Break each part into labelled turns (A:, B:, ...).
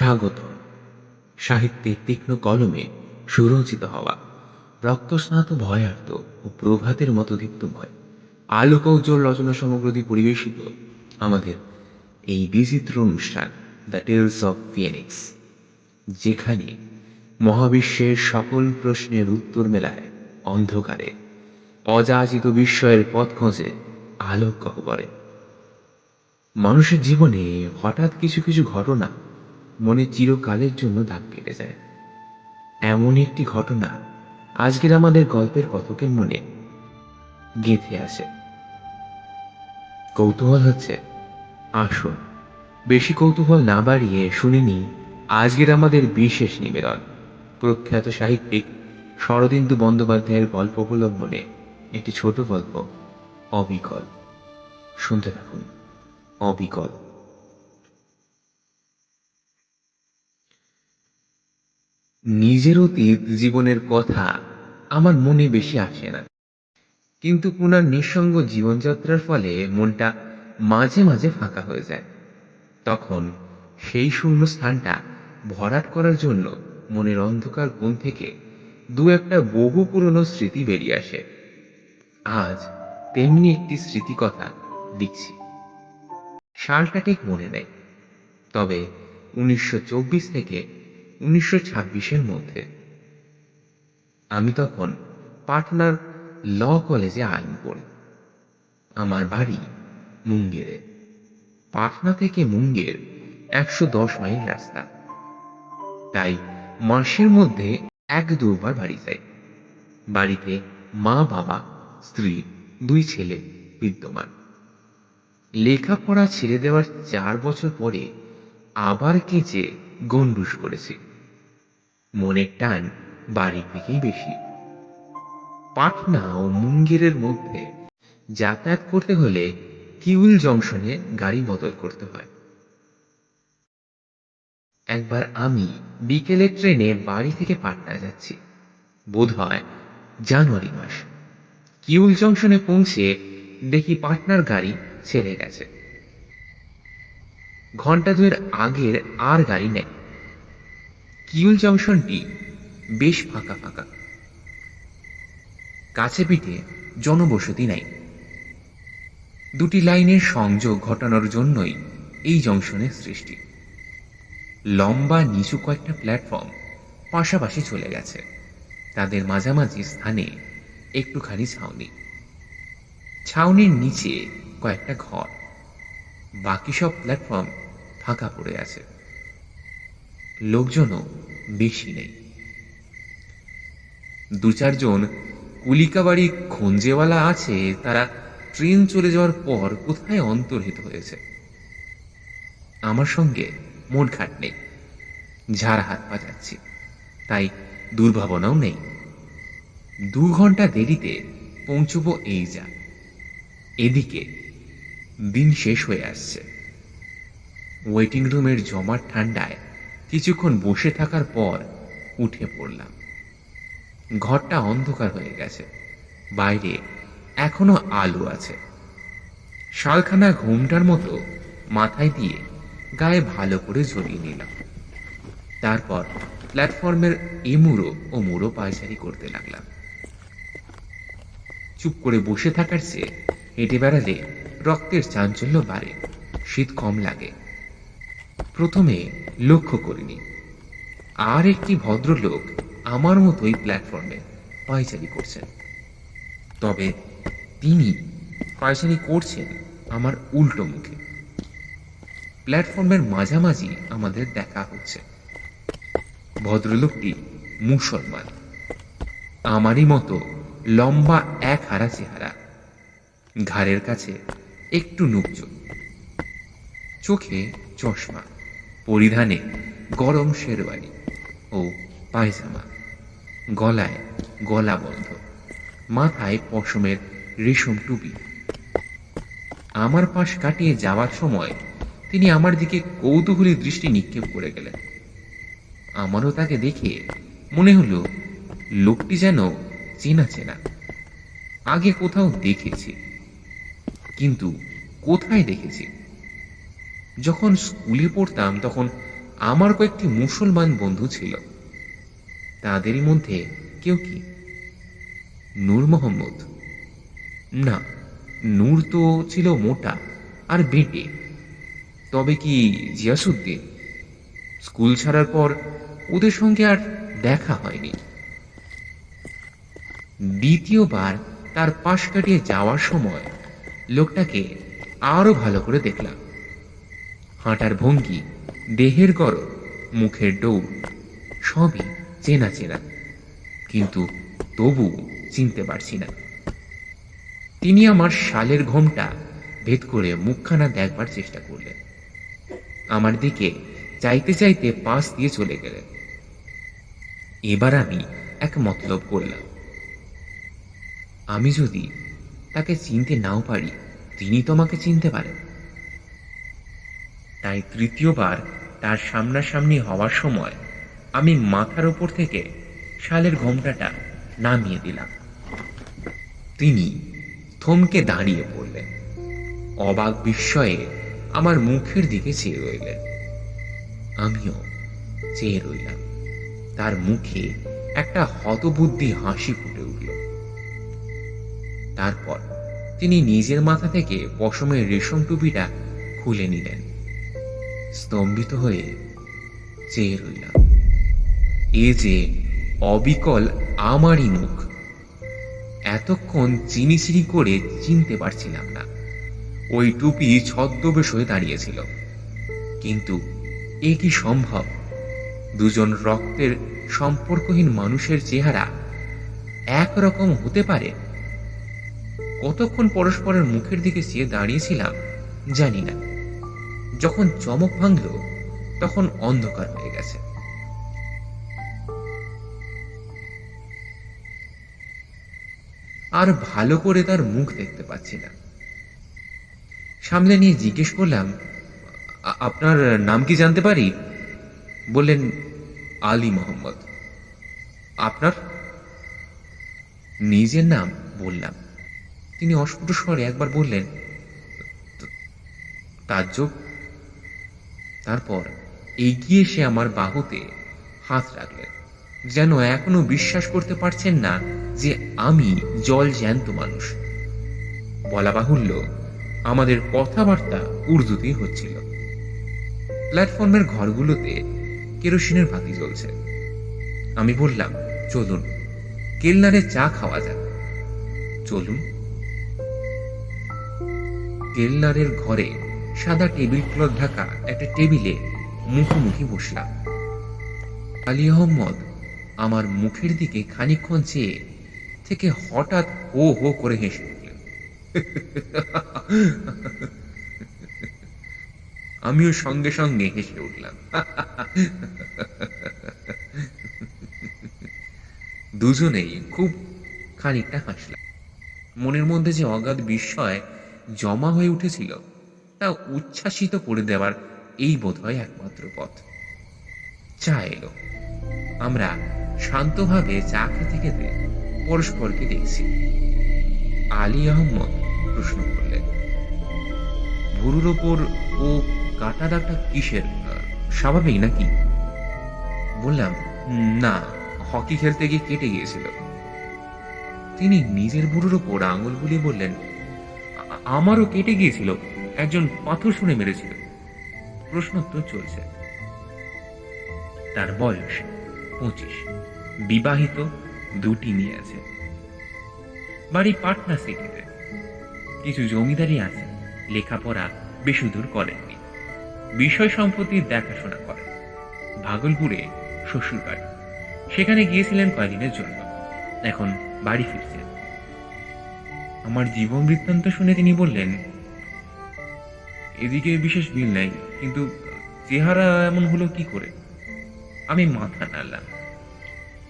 A: স্বাগত। সাহিত্যে তীক্ষ্ণ কলমে সুরঞ্চিত হওয়া, রক্তস্নাত ভয়ার্ত ও প্রভাতের মতো দীপ্তময় আলোক উজ্জ্বল রচনা সমগ্র দিয়ে পরিবেশিত আমাদের এই বিচিত্র অনুষ্ঠান, দ্য টেলস অফ ফিয়েনিক্স যেখানে মহাবিশ্বের সকল প্রশ্নের উত্তর মেলায় অন্ধকারে, অযাচিত বিস্ময়ের পথ খোঁজে আলোক গহ্বরে মানুষের জীবনে হঠাৎ কিছু কিছু ঘটনা মনে চিরকালের জন্য দাগ কেটে যায়। এমন একটি ঘটনা আজকের আমাদের গল্পের কথকের মনে গেঁথে আসে। কৌতূহল হচ্ছে, আসুন, বেশি কৌতূহল না বাড়িয়ে শুনিনি আজকের আমাদের বিশেষ নিবেদন। প্রখ্যাত সাহিত্যিক শরদিন্দু বন্দ্যোপাধ্যায়ের গল্প অবলম্বনে একটি ছোট গল্প, অবিকল। শুনতে থাকুন, অবিকল। নিজের অতীত জীবনের কথা আমার মনে বেশি আসে না। কিন্তু পুনার নিঃসঙ্গ জীবনযাত্রার ফলে মনটা মাঝে মাঝে ফাঁকা হয়ে যায়। তখন সেই শূন্য স্থানটা ভরাট করার জন্য মনের অন্ধকার গুণ থেকে দু একটা বহু পুরনো স্মৃতি বেরিয়ে আসে। আজ তেমনি একটি স্মৃতি কথা লিখছি। সালটা ঠিক মনে নেই। তবে উনিশশো চব্বিশ থেকে উনিশশো ছাব্বিশের মধ্যে। আমি তখন পাটনার ল কলেজে আইন পড়ি। আমার বাড়ি মুঙ্গেরে। পাটনা থেকে মুঙ্গের একশো দশ মাইল রাস্তা। তাই মাসের মধ্যে এক দুবার বাড়ি যাই। বাড়িতে মা, বাবা, স্ত্রী, দুই ছেলে বিদ্যমান। লেখাপড়া ছেড়ে দেওয়ার চার বছর পরে আবার কেঁচে গন্ডুস করেছি। মনের টান বাড়ির দিকেই বেশি। পাটনা ও মুঙ্গেরের মধ্যে যাতায়াত করতে হলে কিউল জংশনে গাড়ি বদল করতে হয়। একবার আমি বিকেলের ট্রেনে বাড়ি থেকে পাটনা যাচ্ছি। বোধ হয় জানুয়ারি মাস। কিউল জংশনে পৌঁছে দেখি পাটনার গাড়ি ছেড়ে গেছে। ঘণ্টা দুয়ের আগের আর গাড়ি নেই। কিউল জংশনটি বেশ ফাঁকা ফাঁকা। কাছে পিঠে জনবসতি নাই। দুটি লাইনের সংযোগ ঘটানোর জন্যই এই জংশনের সৃষ্টি। লম্বা, নিচু কয়েকটা প্ল্যাটফর্ম পাশাপাশি চলে গেছে। তাদের মাঝামাঝি স্থানে একটুখানি ছাউনি। ছাউনির নিচে কয়েকটা ঘর। বাকি সব প্ল্যাটফর্ম ফাঁকা পড়ে আছে। লোকজনও বেশি নেই। দু চারজন কুলিকাবাড়ি খঞ্জেওয়ালা আছে, তারা ট্রেন চলে যাওয়ার পর কোথায় অন্তর্হিত হয়েছে? আমার সঙ্গে মোট ঘাট নেই, ঝাড় হাত পা যাচ্ছি তাই দুর্ভাবনাও নেই। দু ঘণ্টা দেরিতে পৌঁছব এই যা, এদিকে দিন শেষ হয়ে আসছে। ওয়েটিং রুমের জমাট ঠান্ডায় কিছুক্ষণ বসে থাকার পর উঠে পড়লাম। ঘরটা অন্ধকার হয়ে গেছে। বাইরে এখনও আলো আছে। শালখানা ঘুমটার মতো মাথায় দিয়ে গায়ে ভালো করে জড়িয়ে নিলাম। তারপর প্ল্যাটফর্মের এমুড়ো ও মুড়ো পায়চারি করতে লাগলাম। চুপ করে বসে থাকার চেয়ে হেঁটে বেড়ালে রক্তের চাঞ্চল্য বাড়ে, শীত কম লাগে। প্রথমে লক্ষ্য করিনি। আর একটি ভদ্রলোক আমার মতোই প্ল্যাটফর্মে পায়চারি করছেন। তবে তিনি পায়চারি করছেন আমার উল্টো মুখে। প্ল্যাটফর্মের মাঝামাঝি আমাদের দেখা হচ্ছে। ভদ্রলোকটি মুসলমান। আমারই মতো লম্বা এক হারা চেহারা। ঘাড়ের কাছে একটু নুকচোক। চোখে চশমা, পরিধানে গরম শেরওয়ানি ও পায়জামা, গলায় গলা বন্ধ মাথায় পশমের রেশম টুপি। আমার পাশ কাটিয়ে যাওয়ার সময় তিনি আমার দিকে কৌতূহলী দৃষ্টি নিক্ষেপ করে গেলেন। আমারও তাকে দেখে মনে হলো, লোকটি যেন চেনা চেনা, আগে কোথাও দেখেছি, কিন্তু কোথায় দেখেছি? যখন স্কুলে পড়তাম, তখন আমার কয়েকটি মুসলমান বন্ধু ছিল। তাদেরই মধ্যে কেউ কি? নূর মোহাম্মদ। না, নূর তো ছিল মোটা আর বেটে। তবে কি জিয়াসুদ্দিন? স্কুল ছাড়ার পর ওদের সঙ্গে আর দেখা হয়নি। দ্বিতীয়বার তার পাশ কাটিয়ে যাওয়ার সময় লোকটাকে আরও ভালো করে দেখলাম। হাঁটার ভঙ্গি, দেহের গড় মুখের ডৌর সবই চেনা চেনা। কিন্তু তবু চিনতে পারছি না। তিনি আমার শালের ঘোমটা ভেদ করে মুখখানা দেখবার চেষ্টা করলেন। আমার দিকে চাইতে চাইতে পাশ দিয়ে চলে গেলেন। এবার আমি এক মতলব করলাম, আমি যদি তাকে চিনতে নাও পারি, তিনি তোমাকে চিনতে পারেন। তাই তৃতীয়বার তার সামনাসামনি হওয়ার সময় আমি মাথার ওপর থেকে শালের ঘোমটাটা নামিয়ে দিলাম। তিনি থমকে দাঁড়িয়ে পড়লেন। অবাক বিস্ময়ে আমার মুখের দিকে চেয়ে রইলেন। আমিও চেয়ে রইলাম। তার মুখে একটা হতবুদ্ধি হাসি ফুটে উঠল। তারপর তিনি নিজের মাথা থেকে পশমের রেশম টুপিটা খুলে নিলেন। স্তম্ভিত হয়ে চেয়ে রইলাম। এ যে অবিকল আমারই মুখ, এতক্ষণ চিনিচিনি করে চিনতে পারছিলাম না। ওই টুপি ছদ্মবেশ হয়ে দাঁড়িয়েছিল। কিন্তু এ কি সম্ভব? দুজন রক্তের সম্পর্কহীন মানুষের চেহারা একরকম হতে পারে? কতক্ষণ পরস্পরের মুখের দিকে চেয়ে দাঁড়িয়েছিলাম জানি না। যখন চমক ভাঙল, তখন অন্ধকার হয়ে গেছে। আর ভালো করে তার মুখ দেখতে পাচ্ছি না। সামলে নিয়ে জিজ্ঞেস করলাম আপনার নাম কি জানতে পারি? বললেন, আলী মোহাম্মদ। আপনার? নিজের নাম, বললাম। তিনি অস্ফুট স্বরে একবার বললেন, "ত- তাজ্জব? তারপর এগিয়ে এসে আমার বাহুতে হাত রাখলেন। যেন এখনও বিশ্বাস করতে পারছেন না যে আমি জল জ্যান্ত মানুষ। বলা বাহুল্য, আমাদের কথাবার্তা উর্দুতেই হচ্ছিল। প্ল্যাটফর্মের ঘরগুলোতে কেরোসিনের বাতি জ্বলছে। আমি বললাম, চলুন, কেলনারে চা খাওয়া যাক। চলুন? কেলনারের ঘরে সাদা টেবিল ক্লথ ঢাকা একটা টেবিলে মুখোমুখি বসলাম। আলী আহম্মদ আমার মুখের দিকে খানিকক্ষণ চেয়ে থেকে হঠাৎ হো হো করে হেসে উঠলেন। আমিও সঙ্গে সঙ্গে হেসে উঠলাম। দুজনেই খুব খানিকটা হাসলাম। মনের মধ্যে যে অগাধ বিস্ময় জমা হয়ে উঠেছিল তা উচ্ছ্বাসিত করে দেওয়ার এই বোধহয় একমাত্র পথ। চা এলো। আমরা শান্তভাবে চা খেতে খেতে পরস্পরকে দেখছি। আলী আহমদ প্রশ্ন করলেন, ভুরুর ওপর ও কাটা দাগটা কিসের? স্বাভাবিক নাকি? বললাম, না, হকি খেলতে গিয়ে কেটে গিয়েছিল। তিনি নিজের বুড়োর ওপর আঙুল বুলিয়ে বললেন আমারও কেটে গিয়েছিল। একজন পাথর শুনে মেরেছিল। প্রশ্নোত্তর চলছে। তার বয়স পঁচিশ। বিবাহিত দুটি মেয়ে আছে। বাড়ি পাটনা সিটিতে। কিছু জমিদারি আছে লেখাপড়া বেশি দূর করেননি। বিষয় সম্পত্তির দেখাশোনা করেন। ভাগলপুরে শ্বশুর বাড়ি সেখানে গিয়েছিলেন কয়দিনের জন্য। এখন বাড়ি ফিরছেন। আমার জীবন বৃত্তান্ত শুনে তিনি বললেন এদিকে বিশেষ মিল নাই, কিন্তু চেহারা এমন হলো কি করে? আমি মাথা নাড়লাম।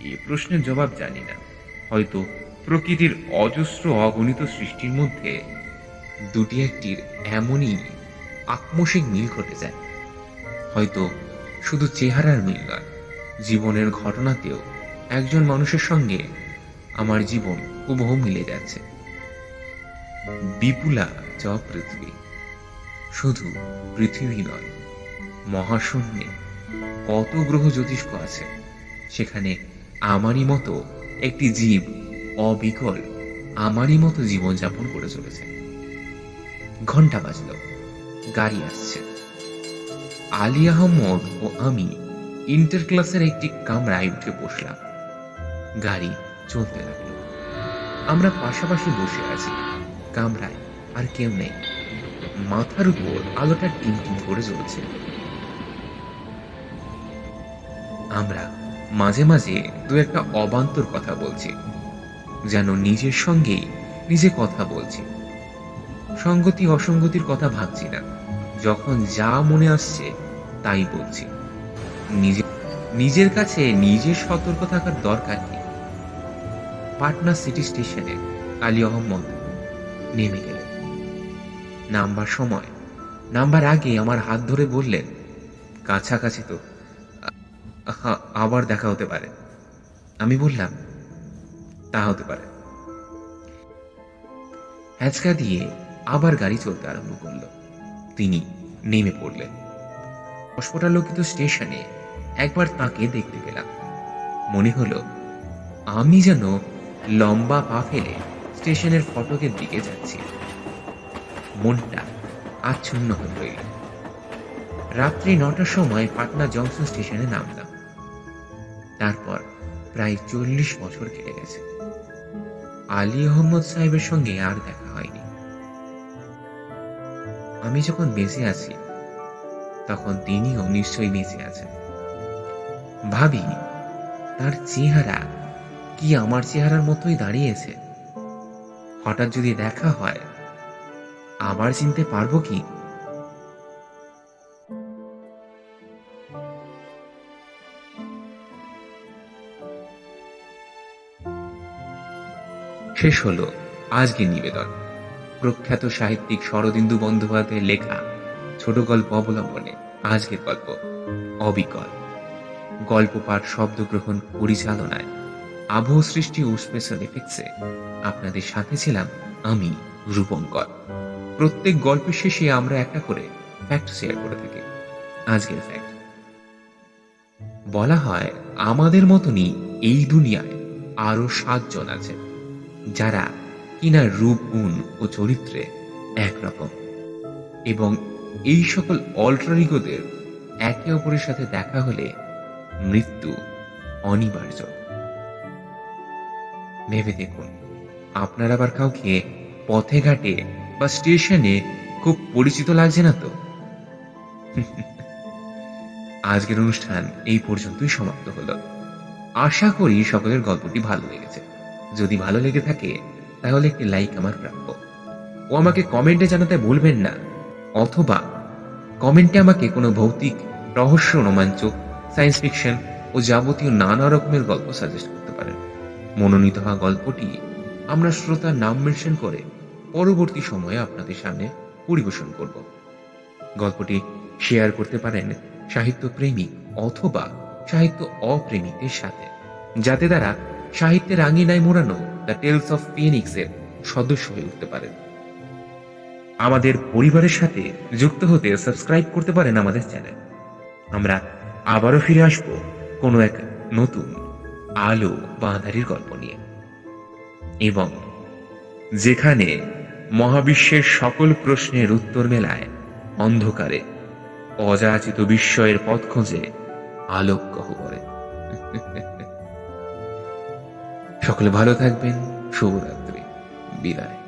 A: এ প্রশ্নের জবাব জানি না। হয়তো প্রকৃতির অজস্র অগণিত সৃষ্টির মধ্যে দুটি একটির এমনই আকস্মিক মিল ঘটে যায়। হয়তো শুধু চেহারার মিল নয়, জীবনের ঘটনাতেও একজন মানুষের সঙ্গে আমার জীবন হুবহু মিলে যাচ্ছে। বিপুলা চ পৃথিবী শুধু পৃথিবী নয়, মহাশূন্যে কত গ্রহ জ্যোতিষ্ক আছে? সেখানে আমারই মতো একটি জীব অবিকল আমারই মতো জীবনযাপন করে চলেছে। ঘণ্টা বাজলো, গাড়ি আসছে। আলী আহমদ ও আমি ইন্টার ক্লাসের একটি কামরায় উঠে বসলাম। গাড়ি চলতে লাগল। আমরা পাশাপাশি বসে আছি। কামরায় আর কেউ নেই। মাথার উপর আলোটা টিমটিম করে জ্বলছে। আমরা মাঝে মাঝে দু একটা অবান্তর কথা বলছি, যেন নিজের সঙ্গেই নিজে কথা বলছি। সঙ্গতি অসঙ্গতির কথা ভাবছি না, যখন যা মনে আসছে তাই বলছি। নিজে, নিজের কাছে নিজের সতর্ক থাকার দরকার কি? পাটনা সিটি স্টেশনে আলী আহমদ নেমে গেলেন নামবার সময়। নামবার আগে আমার হাত ধরে বললেন, কাছাকাছি তো। আবার দেখা হতে পারে। আমি বললাম, তা হতে পারে। হ্যাচকা দিয়ে আবার গাড়ি চলতে আরম্ভ করল। তিনি নেমে পড়লেন। অস্ফোটালোকিত স্টেশনে একবার তাকে দেখতে পেলাম। মনে হলো, আমি যেন লম্বা পা ফেলে স্টেশনের ফটকের দিকে যাচ্ছি। মনটা আচ্ছন্ন হয়ে রইল। রাত্রি নটার সময় পাটনা জংশন স্টেশনে নামলাম। তারপর প্রায় চল্লিশ বছর কেটে গেছে। আলী আহমদ সাহেবের সঙ্গে আর দেখা হয়নি। আমি যখন বেঁচে আছি, তখন তিনিও নিশ্চয়ই বেঁচে আছেন। ভাবি, তার চেহারা কি আমার চেহারার মতোই দাঁড়িয়েছে? হঠাৎ যদি দেখা হয় আবার চিনতে পারব কি? শেষ হলো আজকের নিবেদন। প্রখ্যাত সাহিত্যিক শরদিন্দু বন্দ্যোপাধ্যায়ের লেখা ছোট গল্প অবলম্বনে আজকের গল্প, অবিকল। গল্প পাঠ শব্দ গ্রহণ পরিচালনায় আবহ সৃষ্টি ও স্পেশাল এফেক্টসে আপনাদের সাথে ছিলাম আমি, রূপঙ্কর। প্রত্যেক গল্পের শেষে আমরা একটা করে ফ্যাক্ট শেয়ার করে থাকি। আজকের ফ্যাক্ট বলা হয়, আমাদের মতনই এই দুনিয়ায় আরও সাতজন আছে, যারা কিনা রূপ, গুণ ও চরিত্রে একরকম। এবং এই সকল অল্টারিগোদের একে অপরের সাথে দেখা হলে মৃত্যু অনিবার্য। ভেবে দেখুন, আপনার আবার কাউকে পথে ঘাটে বা স্টেশনে খুব পরিচিত লাগছে না তো? আজকের অনুষ্ঠান এই পর্যন্তই সমাপ্ত হলো। আশা করি সকলের গল্পটি ভালো লেগেছে। যদি ভালো লেগে থাকে, তাহলে একটি লাইক আমার প্রাপ্য। ও আমাকে কমেন্টে জানাতে ভুলবেন না, অথবা কমেন্টে আমাকে কোনো ভৌতিক, রহস্য, রোমাঞ্চ সায়েন্স ফিকশন ও যাবতীয় নানা রকমের গল্প সাজেস্ট করতে পারেন। মনোনীত হওয়া গল্পটি আমরা শ্রোতার নাম মেনশন করে পরবর্তী সময়ে আপনাদের সামনে পরিবেশন করব। গল্পটি শেয়ার করতে পারেন সাহিত্য প্রেমিক অথবা সাহিত্য অপ্রেমিকদের সাথে, যাতে তারা সাহিত্যের আঙিনায় মোড়ানো দ্য টেলস অফ ফিনিক্স এর সদস্য হয়ে উঠতে পারেন। আমাদের পরিবারের সাথে যুক্ত হতে সাবস্ক্রাইব করতে পারেন আমাদের চ্যানেল। আমরা আবারও ফিরে আসব কোনো এক নতুন আলো বাঁধারির গল্প নিয়ে। এবং যেখানে মহাবিশ্বের সকল প্রশ্নের উত্তর মেলায়, অন্ধকারে, অযাচিত বিস্ময়ের পথ খোঁজে আলোক করে সকলে ভালো থাকবেন, শুভরাত্রি, বিদায়।